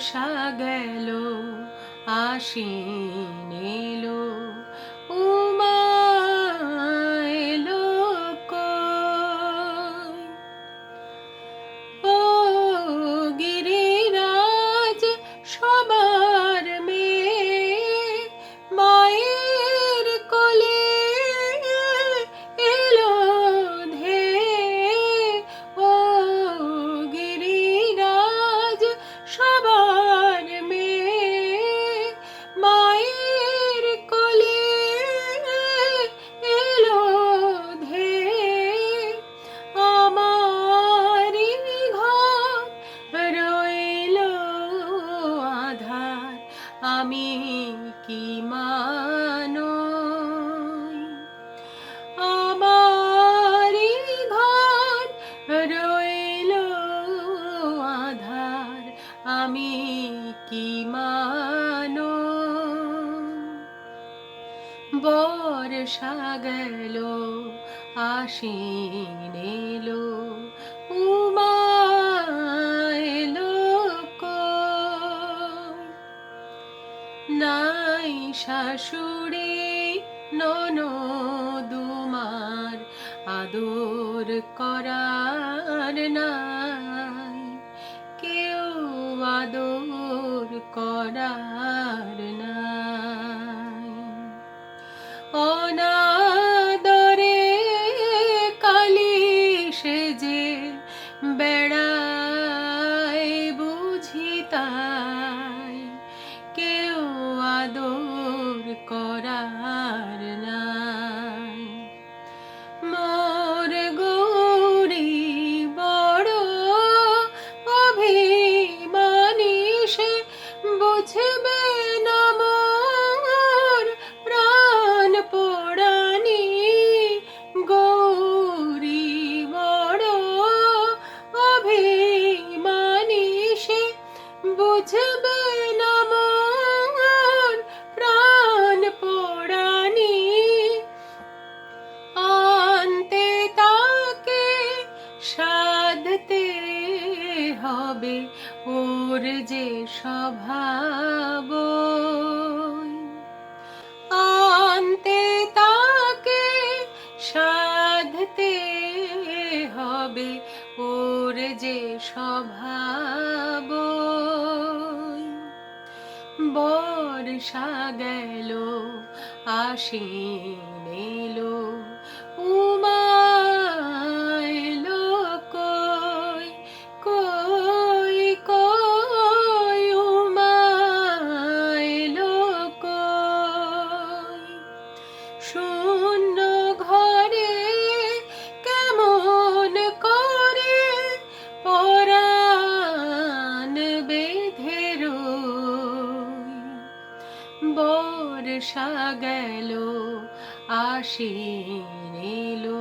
বর্ষা গেল আশ্বিন আমি কি মানো? বর্ষা গেল আশ্বিন এলো উমা নাই শাশুড়ি ননদুমার আদর করার নাই। করার বুঝবে না প্রাণ পোড়ানি। আনতে তাকে সাধতে হবে ওর যে স্বভাব। আনতে তাকে সাধতে হবে ওর যে স্বভাব। বর্ষা গেল আশ্বিন এলো। বর্ষা গেল আশিন এলো।